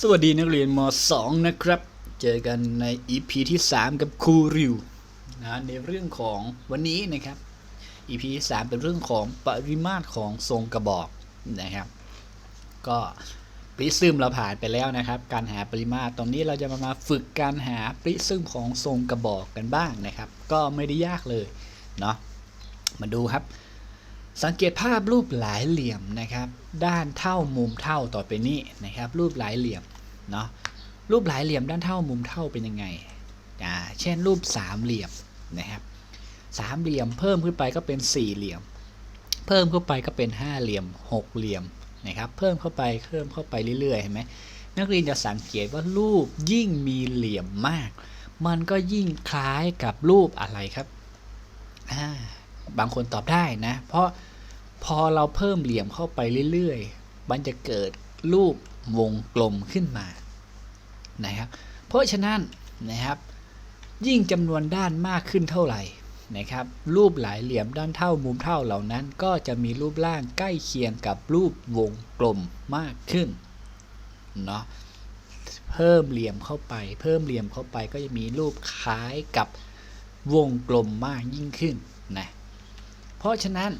สวัสดีนักเรียนม .2 นะครับ เจอกันใน EP ที่ 3 กับครูริวนะในเรื่องของวันนี้นะครับ EP ที่ 3 เป็นเรื่องของปริมาตรของทรงกระบอกนะครับ ก็ปริซึมเราผ่านไปแล้วนะครับ การหาปริมาตรตรงนี้เราจะมามาฝึกการหาปริซึมของทรงกระบอกกันบ้างนะครับ ก็ไม่ได้ยากเลยเนาะมาดูครับ สังเกตภาพรูปหลายเหลี่ยมนะครับ ด้านเท่ามุมเท่าต่อไปนี้นะครับ รูปหลายเหลี่ยมเนาะรูปหลายเหลี่ยมด้านเท่ามุมเท่าเป็นยังไงอ่าเช่นรูปสามเหลี่ยมนะครับสามเหลี่ยมเพิ่มขึ้นไปก็เป็นสี่เหลี่ยม เพิ่มเข้าไปก็เป็นห้าเหลี่ยมหกเหลี่ยมนะครับ เพิ่มเข้าไปเพิ่มเข้าไปเรื่อยๆเห็นไหมนักเรียนจะสังเกตว่ารูปยิ่งมีเหลี่ยมมาก มันก็ยิ่งคล้ายกับรูปอะไรครับอ่าบางคนตอบได้นะ เพราะ พอเราเพิ่มเหลี่ยมเข้าไปเรื่อยๆ มันจะเกิดรูปวงกลมขึ้นมานะครับ เพราะฉะนั้นนะครับ ยิ่งจำนวนด้านมากขึ้นเท่าไหร่นะครับ รูปหลายเหลี่ยมด้านเท่ามุมเท่าเหล่านั้น ก็จะมีรูปร่างใกล้เคียงกับรูปวงกลมมากขึ้นเนาะเพิ่มเหลี่ยมเข้าไป เพิ่มเหลี่ยมเข้าไปก็จะมีรูปคล้ายกับวงกลมมากยิ่งขึ้นนะเพราะฉะนั้น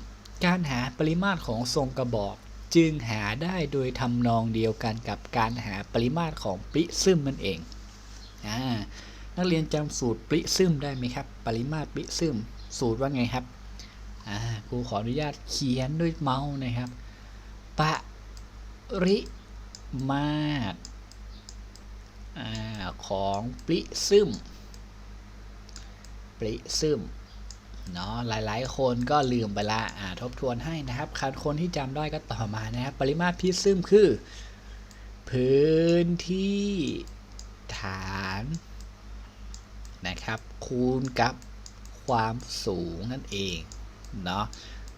การหาปริมาตรของทรงกระบอก จึงหาได้โดยทำนองเดียวกันกับการหาปริมาตรของปริซึมนั่นเองอนักเรียนจำสูตรปริซึมได้ไหมครับ ปริมาตรปริซึม สูตรว่าไงครับครูขออนุญาตเขียนด้วยเมาส์นะครับ ปริมาตรอาของปริซึม ปริซึม เนาะหลายๆ คนก็ลืมไปละอ่าทบทวนให้นะครับคันคนที่จำได้ก็ต่อมานะครับปริมาตรปริซึมคือ พื้นที่ฐานนะครับ คูณกับความสูงนั่นเองเนาะ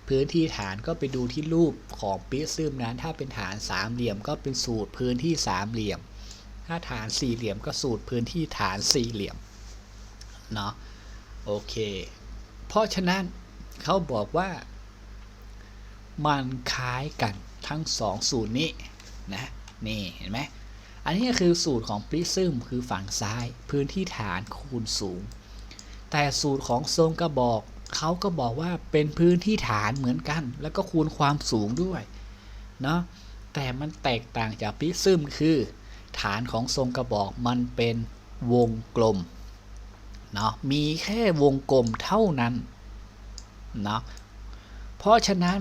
พื้นที่ฐานก็ไปดูที่รูปของปริซึมนั้น ถ้าเป็นฐานสามเหลี่ยมก็เป็นสูตรพื้นที่สามเหลี่ยม ถ้าฐานสี่เหลี่ยมก็สูตรพื้นที่ฐานสี่เหลี่ยมเนาะโอเค เพราะฉะนั้นเขาบอกว่า มันคล้ายกันทั้งสองสูตรนี้นะนี่เห็นไหมอันนี้ก็คือสูตรของปริซึมคือฝั่งซ้ายพื้นที่ฐานคูณสูง แต่สูตรของทรงกระบอกเขาก็บอกว่าเป็นพื้นที่ฐานเหมือนกัน แล้วก็คูณความสูงด้วยเนาะแต่มันแตกต่างจากปริซึมคือ ฐานของทรงกระบอกมันเป็นวงกลม เนาะมีแค่วงกลมเท่านั้นเนาะเพราะฉะนั้น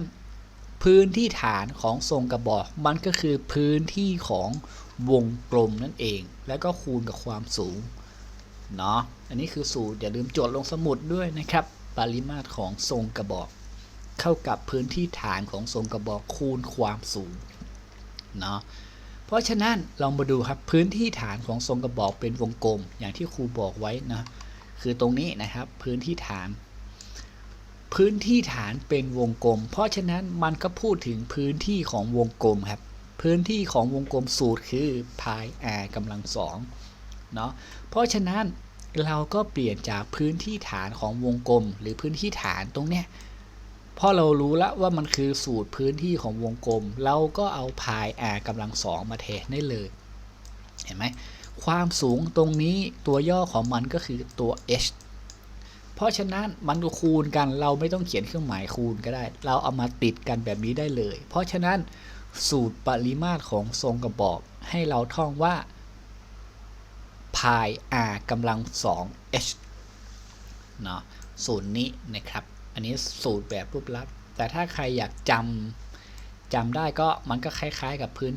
พื้นที่ฐานของทรงกระบอกมันก็คือพื้นที่ของวงกลมนั่นเอง แล้วก็คูณกับความสูงเนาะอันนี้คือสูตรอย่าลืมจดลงสมุดด้วยนะครับ ปริมาตรของทรงกระบอก เข้ากับพื้นที่ฐานของทรงกระบอกคูณความสูงเนาะเพราะฉะนั้นลองมาดูครับพื้นที่ฐานของทรงกระบอกเป็นวงกลม อย่างที่ครูบอกไว้นะ คือตรงนี้นะครับ พื้นที่ฐาน พื้นที่ฐานเป็นวงกลม เพราะฉะนั้นมันก็พูดถึงพื้นที่ของวงกลมครับ พื้นที่ของวงกลมสูตรคือ pi r กำลังสองเนาะเพราะฉะนั้นเราก็เปลี่ยนจากพื้นที่ฐานของวงกลม หรือพื้นที่ฐานตรงเนี้ยพอเรารู้แล้วว่ามันคือสูตรพื้นที่ของวงกลม เราก็เอา pi r กำลังสองมาแทนได้เลย เห็นไหม ความสูงตรงนี้ตัวย่อของมันก็คือตัว h เพราะฉะนั้นมันคูณกันเราไม่ต้องเขียนเครื่องหมายคูณก็ได้ เราเอามาติดกันแบบนี้ได้เลย เพราะฉะนั้นสูตรปริมาตรของทรงกระบอก ให้เราท่องว่า pi r กำลัง 2 h เนาะสูตรนี้นะครับ อันนี้สูตรแบบรูปลักษณ์แต่ถ้าใครอยากจำจำได้ก็มันก็คล้ายๆกับพื้น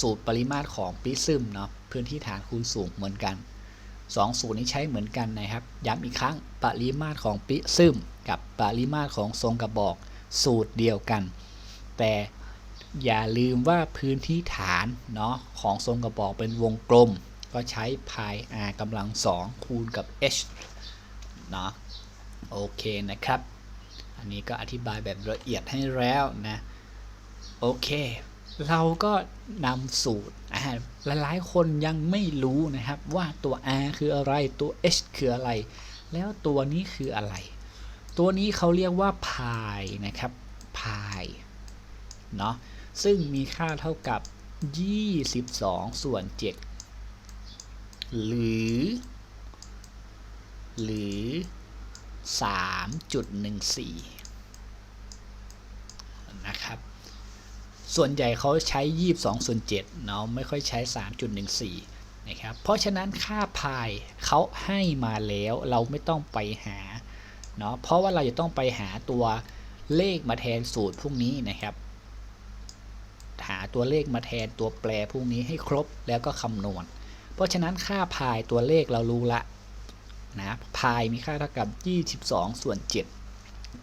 สูตรปริมาตรของปริซึมเนาะ พื้นที่ฐานคูณสูงเหมือนกัน2สูตรนี้ใช้เหมือนกันนะครับ ย้ำอีกครั้ง ปริมาตรของปริซึมกับปริมาตรของทรงกระบอกสูตรเดียวกัน แต่อย่าลืมว่าพื้นที่ฐานเนาะของทรงกระบอกเป็นวงกลม ก็ใช้ pi r กำลัง 2 คูณกับ h เนาะโอเคนะครับ อันนี้ก็อธิบายแบบละเอียดให้แล้วนะ โอเค เราก็นำสูตรหลายๆ คนยังไม่รู้นะครับว่าตัว r คืออะไรตัว h คืออะไร แล้วตัวนี้คืออะไร ตัวนี้เขาเรียกว่า pi นะครับ pi เนาะซึ่งมีค่าเท่ากับ 22 ส่วน 7 หรือ หรือ 3.14 นะครับ ส่วนใหญ่เขาใช้ 22ส่วน7เนาะไม่ค่อยใช้ 3.14 นะครับ เพราะฉะนั้นค่าพายเขาให้มาแล้วเราไม่ต้องไปหาเนาะเพราะว่าเราจะต้องไปหาตัวเลขมาแทนสูตรพวกนี้นะครับ หาตัวเลขมาแทนตัวแปรพวกนี้ให้ครบแล้วก็คำนวณ เพราะฉะนั้นค่าพายตัวเลขเรารู้ละนะพายมีค่าเท่ากับ 22 ส่วน 7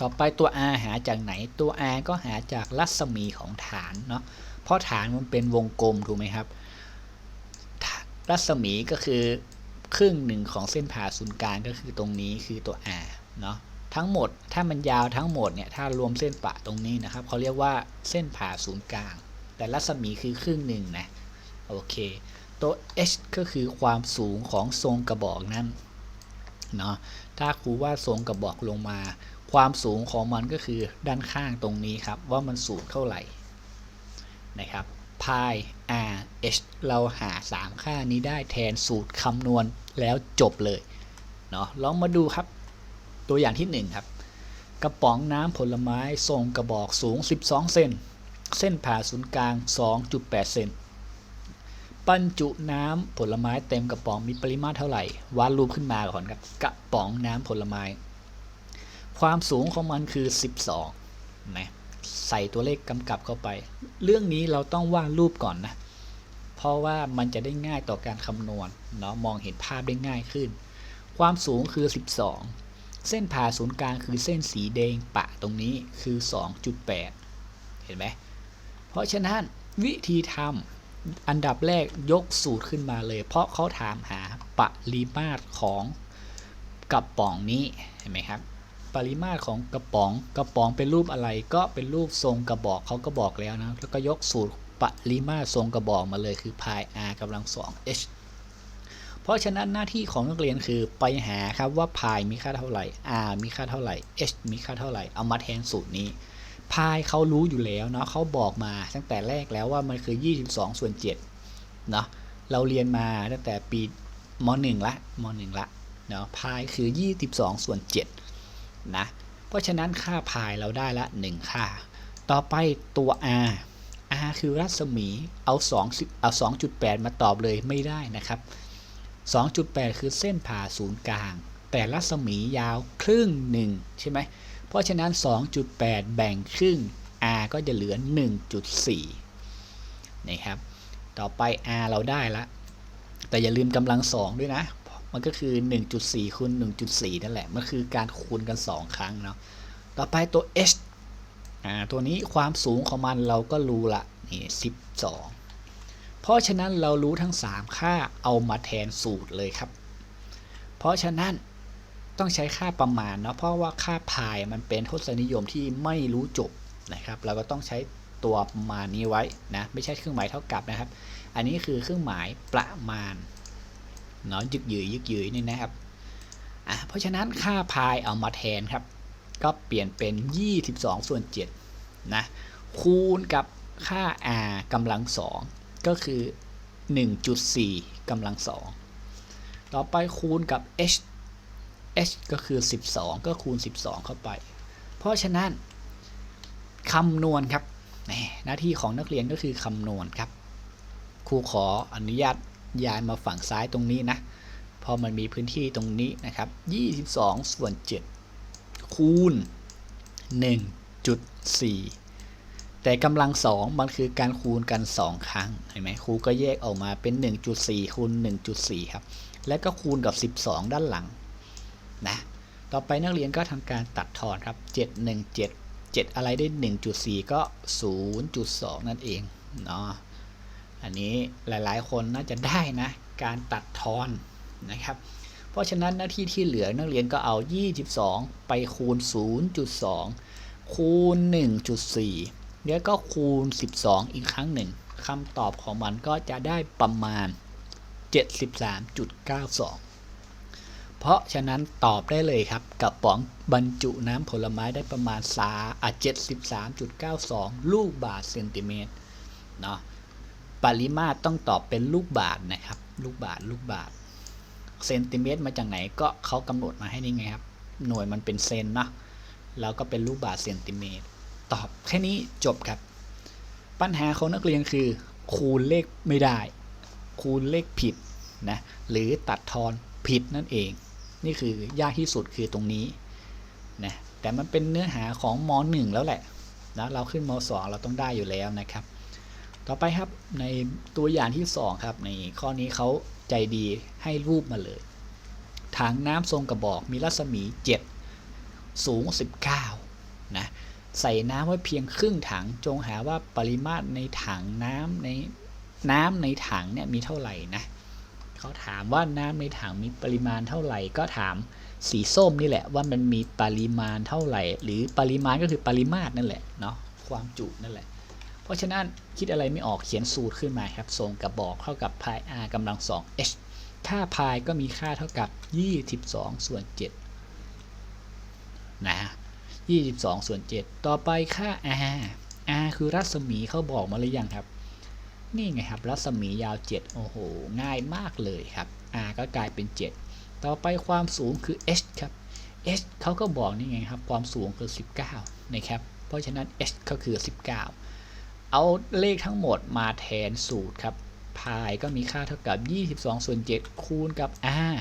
ต่อไปตัว r หาจากไหนตัว r ก็หาจากรัศมีของฐานเนาะเพราะฐานมันเป็นวงกลมถูกไหมครับ รัศมีก็คือครึ่งหนึ่งของเส้นผ่าศูนย์กลางก็คือตรงนี้คือตัว r เนาะทั้งหมดถ้ามันยาวทั้งหมดเนี่ยถ้ารวมเส้นปะตรงนี้นะครับเขาเรียกว่าเส้นผ่าศูนย์กลาง แต่รัศมีคือครึ่งหนึ่งนะโอเค ตัว h ก็คือความสูงของทรงกระบอกนั้นเนาะถ้าครูว่าทรงกระบอกลงมา ความสูงของมันก็คือด้านข้างตรงนี้ครับ ว่ามันสูงเท่าไหร่นะครับพาย r h เราหา 3 ค่านี้ได้แทนสูตรคำนวณแล้วจบเลยเนาะลองมาดูครับ ตัวอย่างที่ 1 ครับ กระป๋องน้ำผลไม้ทรงกระบอกสูง 12 เซนเส้นผ่าศูนย์กลาง 2.8 เซนบรรจุน้ำผลไม้เต็มกระป๋องมีปริมาตรเท่าไหร่วาดรูปขึ้นมาก่อนครับ กระป๋องน้ำผลไม้ ความสูงของมันคือ 12นะใส่ตัวเลขกำกับเข้าไป เรื่องนี้เราต้องวาดรูปก่อนนะ เพราะว่ามันจะได้ง่ายต่อการคำนวณเนาะมองเห็นภาพได้ง่ายขึ้น ความสูงคือ 12 เส้นผ่าศูนย์กลางคือเส้นสีแดงปะตรงนี้คือ 2.8 เห็นไหมเพราะฉะนั้นวิธีทำอันดับแรกยกสูตรขึ้นมาเลย เพราะเขาถามหาปริมาตรของกระป๋องนี้เห็นไหมครับ ปริมาตรของกระป๋อง กระป๋องเป็นรูปอะไรก็เป็นรูปทรงกระบอกเขาก็บอกแล้วนะ แล้วก็ยกสูตรปริมาตรทรงกระบอกมาเลยคือพาย r กำลังสอง h เพราะฉะนั้นหน้าที่ของนักเรียนคือไปหาครับว่าพายมีค่าเท่าไหร่ r มีค่าเท่าไหร่ h มีค่าเท่าไหร่ เอามาแทนสูตรนี้พายเขารู้อยู่แล้วเนาะเขาบอกมาตั้งแต่แรกแล้วว่ามันคือ 22 ส่วน7เนาะ เราเรียนมาตั้งแต่ปีม .1 ละม .1 ละเนาะพายคือ 22 ส่วน7 นะ เพราะฉะนั้นค่าพายเราได้ละ 1 ค่า ต่อไปตัว r r คือรัศมี เอา2เอา 2.8 มาตอบเลยไม่ได้นะครับ 2.8 คือเส้นผ่าศูนย์กลาง แต่รัศมียาวครึ่งหนึ่งใช่ไหม เพราะฉะนั้น 2.8 แบ่งครึ่ง r ก็จะเหลือ 1.4 นะครับ ต่อไป r เราได้ละ แต่อย่าลืมกำลัง2ด้วยนะ มันก็คือ 1.4คูณ1.4 นั่นแหละ มันคือการคูณกัน 2 ครั้งเนาะ ต่อไปตัว h อ่า ตัวนี้ความสูงของมันเราก็รู้ละ นี่ 12 เพราะฉะนั้นเรารู้ทั้ง 3 ค่าเอามาแทนสูตรเลยครับ เพราะฉะนั้นต้องใช้ค่าประมาณเนาะ เพราะว่าค่าพายมันเป็นทศนิยมที่ไม่รู้จบนะครับ เราก็ต้องใช้ตัวประมาณนี้ไว้นะ ไม่ใช่เครื่องหมายเท่ากับนะครับ อันนี้คือเครื่องหมายประมาณ เนาะยึกยืยยึกยืยนี่นะครับอะเพราะฉะนั้นค่าพายเอามาแทนครับ ก็เปลี่ยนเป็น 22 ส่วน7นะคูณกับค่า r กำลัง 2 ก็คือ 1.4กำลัง 2 ต่อไปคูณกับ h h ก็คือ 12 ก็คูณ 12 เข้าไป เพราะฉะนั้นคำนวณครับหน้าที่ของนักเรียนก็คือคำนวณครับครูขออนุญาต ย้ายมาฝั่งซ้ายตรงนี้นะพอมันมีพื้นที่ตรงนี้นะครับ 22 ส่วน 7 คูณ 1.4 แต่กำลัง 2 มันคือการคูณกัน 2 ครั้ง เห็นไหมครูก็แยกออกมาเป็น 1.4 คูณ 1.4 ครับ และก็คูณกับ 12 ด้านหลัง นะ ต่อไปนักเรียนก็ทำการตัดทอนครับ 717 7 อะไรได้ 1.4 ก็ 0.2 นั่นเอง เนาะ อันนี้หลายๆ คนน่าจะได้นะ การตัดทอนนะครับ เพราะฉะนั้นหน้าที่ที่เหลือนักเรียนก็เอา 22 ไปคูณ 0.2 คูณ 1.4 แล้วก็คูณ 12 อีกครั้งหนึ่งคำตอบของมันก็จะได้ประมาณ 73.92 เพราะฉะนั้นตอบได้เลยครับกระป๋องบรรจุน้ำผลไม้ได้ประมาณสาอะ73.92 ลูกบาทเซนติเมตรเนาะ ปริมาตรต้องตอบเป็นลูกบาทนะครับ ลูกบาทลูกบาทเซนติเมตรมาจากไหนก็เขากำหนดมาให้นี่ไงครับ หน่วยมันเป็นเซนนะแล้วก็เป็นลูกบาทเซนติเมตร ตอบแค่นี้จบครับ ปัญหาของนักเรียนคือ คูณเลขไม่ได้ คูณเลขผิดนะหรือตัดทอนผิดนั่นเอง นี่คือยากที่สุดคือตรงนี้นะแต่มันเป็นเนื้อหาของม .1 แล้วแหละนะเราขึ้นม .2 เราต้องได้อยู่แล้วนะครับ ต่อไปครับในตัวอย่างที่ 2 ครับ ในข้อนี้เขาใจดีให้รูปมาเลย ถังน้ำทรงกระบอกมีรัศมี 7 สูง 19 นะ ใส่น้ำไว้เพียงครึ่งถัง จงหาว่าปริมาตรในถังน้ำในน้ำในถังเนี่ยมีเท่าไหร่นะเขาถามว่าน้ำในถังมีปริมาณเท่าไหร่ ก็ถามสีส้มนี่แหละว่ามันมีปริมาณเท่าไหร่ หรือปริมาณก็คือปริมาตรนั่นแหละเนาะความจุนั่นแหละ เพราะฉะนั้นคิดอะไรไม่ออกเขียนสูตรขึ้นมาครับทรงกระบอกเท่ากับพาย r กำลัง 2 h ค่าพายก็มีค่าเท่ากับ 22 ส่วน7นะ22 ส่วน 7 ต่อไปค่า r r คือรัศมีเขาบอกมาหรือยังครับ นี่ไงครับ รัศมียาว 7 โอ้โห ง่ายมากเลยครับ r ก็กลายเป็น 7 ต่อไปความสูงคือ h ครับ h เขาก็บอกนี่ไงครับ ความสูงคือ 19 นะครับ เพราะฉะนั้น h ก็คือ 19 เอาเลขทั้งหมดมาแทนสูตรครับพายก็มีค่าเท่ากับ 22 ส่วน 7 คูณกับ r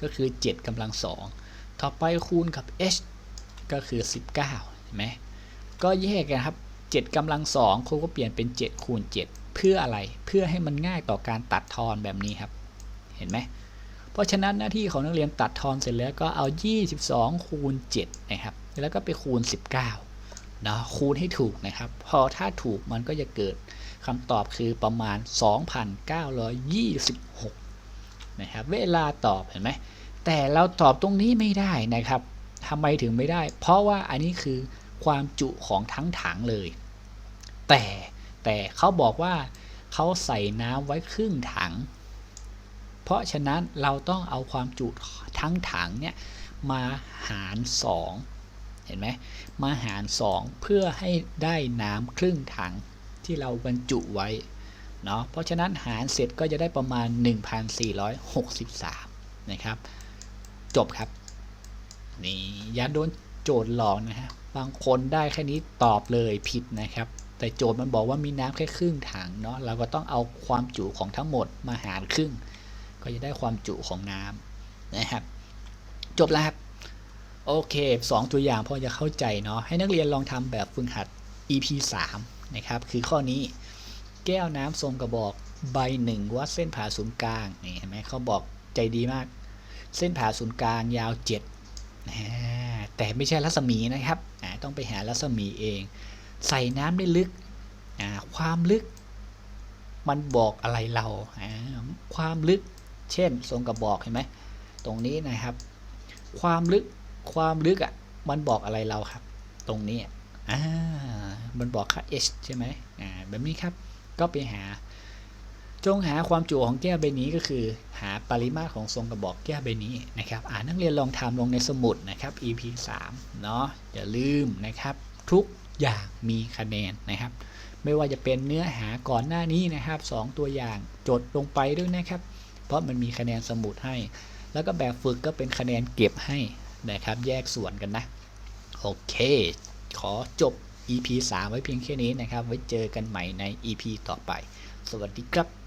ก็คือ 7กำลัง 2 ต่อไปคูณกับ h ก็คือ 19เห็นไหมก็แยกกันครับ 7กำลัง2ครูก็เปลี่ยนเป็น 7 คูณ 7 เพื่ออะไรเพื่อให้มันง่ายต่อการตัดทอนแบบนี้ครับเห็นไหมเพราะฉะนั้นหน้าที่ของนักเรียนตัดทอนเสร็จแล้วก็เอา 22 คูณ7นะครับแล้วก็ไปคูณ 19 นะคูณให้ถูกนะครับ พอถ้าถูกมันก็จะเกิดคำตอบคือประมาณ 2,926 นะครับ เวลาตอบเห็นไหม แต่เราตอบตรงนี้ไม่ได้นะครับทำไมถึงไม่ได้ เพราะว่าอันนี้คือความจุของทั้งถังเลย แต่แต่เขาบอกว่าเขาใส่น้ำไว้ครึ่งถัง เพราะฉะนั้นเราต้องเอาความจุทั้งถังเนี่ยมาหาร 2 เห็นไหมมาหาร 2 เพื่อให้ได้น้ำครึ่งถังที่เราบรรจุไว้เนาะเพราะฉะนั้นหารเสร็จก็จะได้ประมาณ 1463 นะครับ จบครับ นี่อย่าโดนโจทย์หลอกนะฮะบางคนได้แค่นี้ตอบเลยผิดนะครับ แต่โจทย์มันบอกว่ามีน้ำแค่ครึ่งถังเนาะเราก็ต้องเอาความจุของทั้งหมดมาหารครึ่ง ก็จะได้ความจุของน้ำนะครับ จบแล้วครับ โอเค 2 ตัวอย่างพอจะเข้าใจเนาะให้นักเรียนลองทำแบบฝึกหัด EP 3นะครับคือข้อนี้แก้วน้ำทรงกระบอกใบหนึ่งวัดเส้นผ่าศูนย์กลางนี่เห็นไหมเขาบอกใจดีมาก เส้นผ่าศูนย์กลางยาว7นะแต่ไม่ใช่รัศมีนะครับต้องไปหารัศมีเอง ใส่น้ำได้ลึก ความลึก มันบอกอะไรเรา ความลึก เช่นทรงกระบอกเห็นไหมตรงนี้นะครับ ความลึก ความลึกอะ มันบอกอะไรเราครับ ตรงนี้อ่ามันบอกค่า h ใช่ไหมอ่าแบบนี้ครับ ก็ไปหา จงหาความจุของแก้วใบนี้ก็คือ หาปริมาตรของทรงกระบอกแก้วใบนี้นะครับ อ่านักเรียนลองทำลงในสมุดนะครับ EP 3เนาะอย่าลืมนะครับ ทุกอย่างมีคะแนนนะครับไม่ว่าจะเป็นเนื้อหาก่อนหน้านี้นะครับ 2 ตัวอย่างจดลงไปด้วยนะครับ เพราะมันมีคะแนนสมุดให้ แล้วก็แบบฝึกก็เป็นคะแนนเก็บให้ นะครับ แยกส่วนกันนะ โอเค ขอจบ EP 3 ไว้เพียงแค่นี้นะครับ ไว้เจอกันใหม่ใน EP ต่อไป สวัสดีครับ